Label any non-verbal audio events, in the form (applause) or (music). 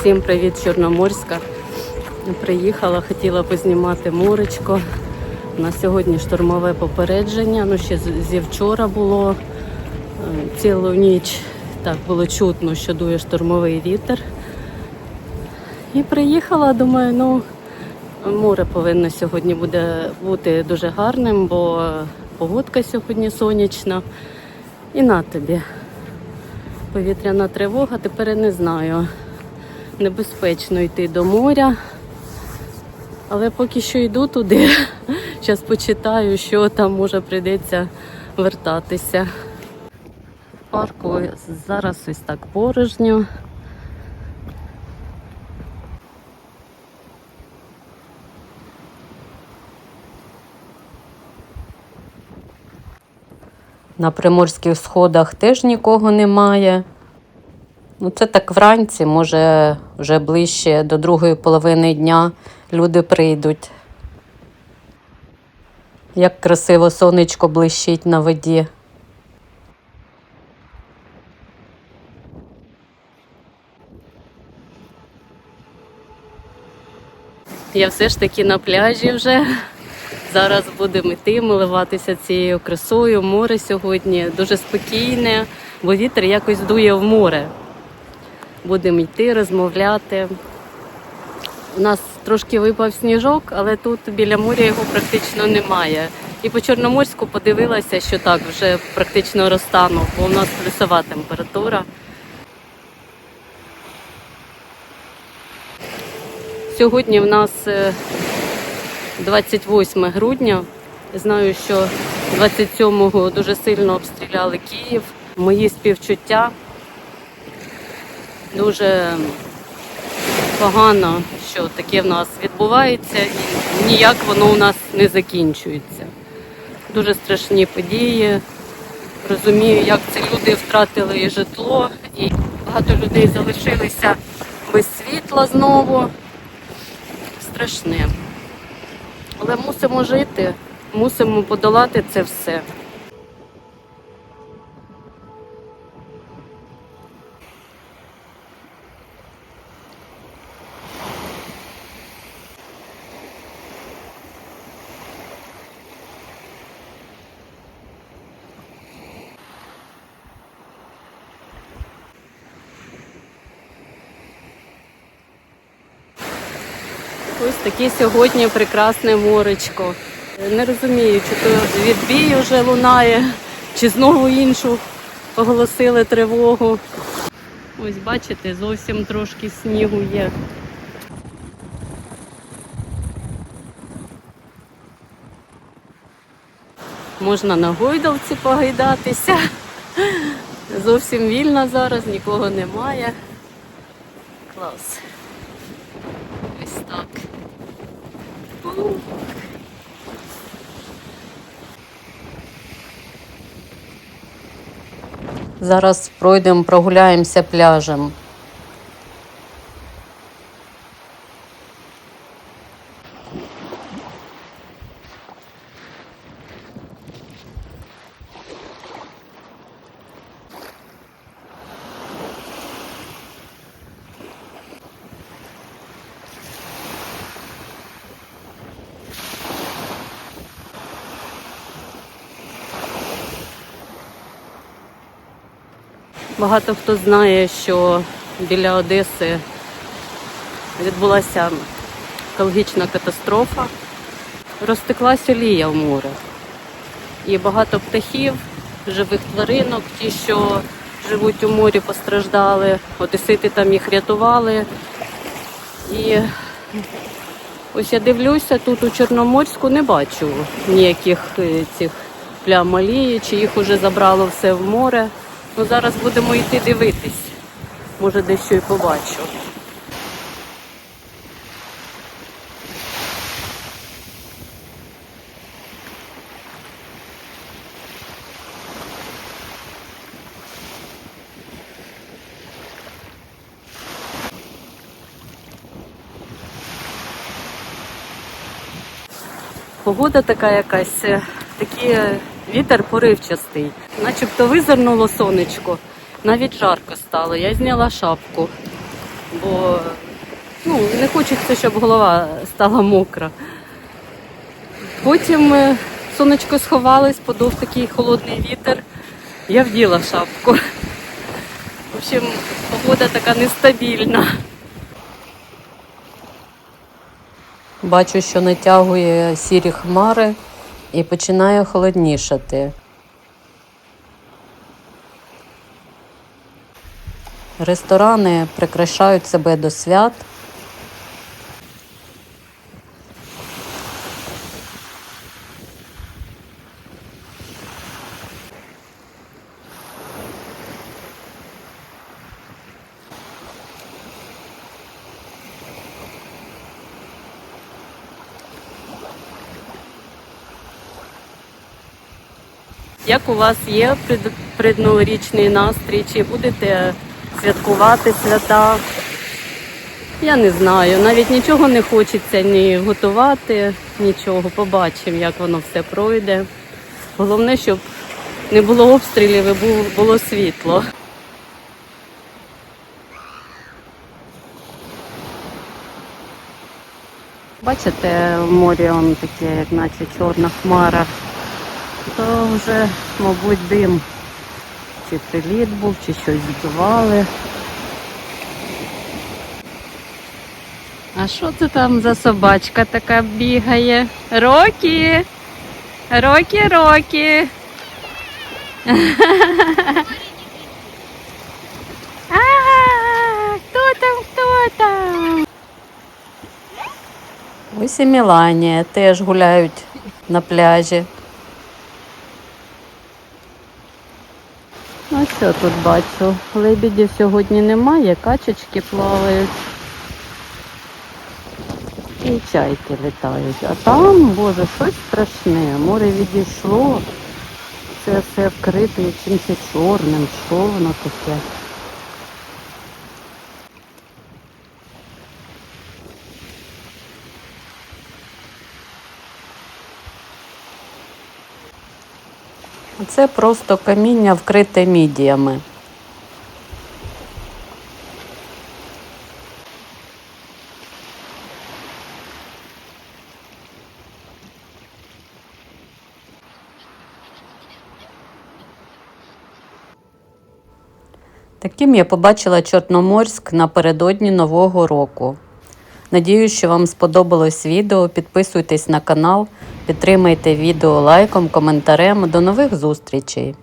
Всім привіт, Чорноморська. Приїхала, хотіла познімати моречко. У нас сьогодні штурмове попередження. Ну, ще зі вчора було е, цілу ніч. Так було чутно, що дує штурмовий вітер. І приїхала, думаю, ну море повинно сьогодні буде бути дуже гарним, бо погодка сьогодні сонячна. І на тобі. Повітряна тривога, тепер я не знаю. Небезпечно йти до моря. Але поки що йду туди. (laughs) Зараз почитаю, що там може прийдеться вертатися. Парку зараз ось так порожньо. На приморських сходах теж нікого немає. Ну, це так вранці, може, вже ближче до другої половини дня люди прийдуть. Як красиво сонечко блищить на воді. Я все ж таки на пляжі вже. Зараз будемо йти, милуватися цією красою. Море сьогодні дуже спокійне, бо вітер якось дує в море. Будемо йти, розмовляти. У нас трошки випав сніжок, але тут біля моря його практично немає. І по Чорноморську подивилася, що так вже практично розтанув, бо у нас плюсова температура. Сьогодні в нас е, 28 грудня. Знаю, що 27-го дуже сильно обстріляли Київ. Мої співчуття дуже погано, що таке в нас відбувається, і ніяк воно у нас не закінчується. Дуже страшні події. Розумію, як це люди втратили і житло, і багато людей залишилися без світла знову. Страшне. Але мусимо жити, мусимо подолати це все. Ось таке сьогодні прекрасне моречко. Не розумію, чи то відбій вже лунає, чи знову іншу оголосили тривогу. Ось бачите, зовсім трошки снігу є. Можна на гойдалці погайдатися. Зовсім вільно зараз, нікого немає. Клас. Ось так. Зараз пройдемо, прогуляємося пляжем. Багато хто знає, що біля Одеси відбулася екологічна катастрофа. Розтеклася олія в море. І багато птахів, живих тваринок, ті, що живуть у морі, постраждали. Одесити там їх рятували. І ось я дивлюся, тут у Чорноморську не бачу ніяких е, цих плям олії, чи їх уже забрало все в море. Ну, зараз будемо йти дивитись. Може, дещо і побачу. Погода така якась, е, такий е, вітер поривчастий. Начебто визирнуло сонечко, навіть жарко стало. Я зняла шапку. бо ну, не хочеться, щоб голова стала мокра. Потім е, сонечко сховалось, подув такий холодний вітер. Я вділа шапку. В общем, погода така нестабільна. Бачу, що натягує сірі хмари і починає холоднішати. Ресторани прикрашають себе до свят. Як у вас є пред- предноворічний настрій? Чи будете святкувати свята? Я не знаю. Навіть нічого не хочеться ні готувати, нічого. Побачимо, як воно все пройде. Головне, щоб не було обстрілів і було світло. Бачите, в морі таке, як наче чорна хмара. То вже, мабуть, дим. Чи приліт був, чи щось збивали. А що це там за собачка така бігає? Рокі! Рокі, Рокі! (laughs) Хто там, хто там? Ось і Міланія теж гуляють на пляжі. Що тут бачу? Лебідів сьогодні немає, качечки плавають. І чайки літають. А там, боже, щось страшне. Море відійшло. Це все вкрите чимось чорним. Що воно таке? Це просто каміння вкрите мідіями. Таким я побачила Чорноморськ напередодні Нового року. Надіюсь, що вам сподобалось відео. Підписуйтесь на канал, підтримайте відео лайком, коментарем. До нових зустрічей!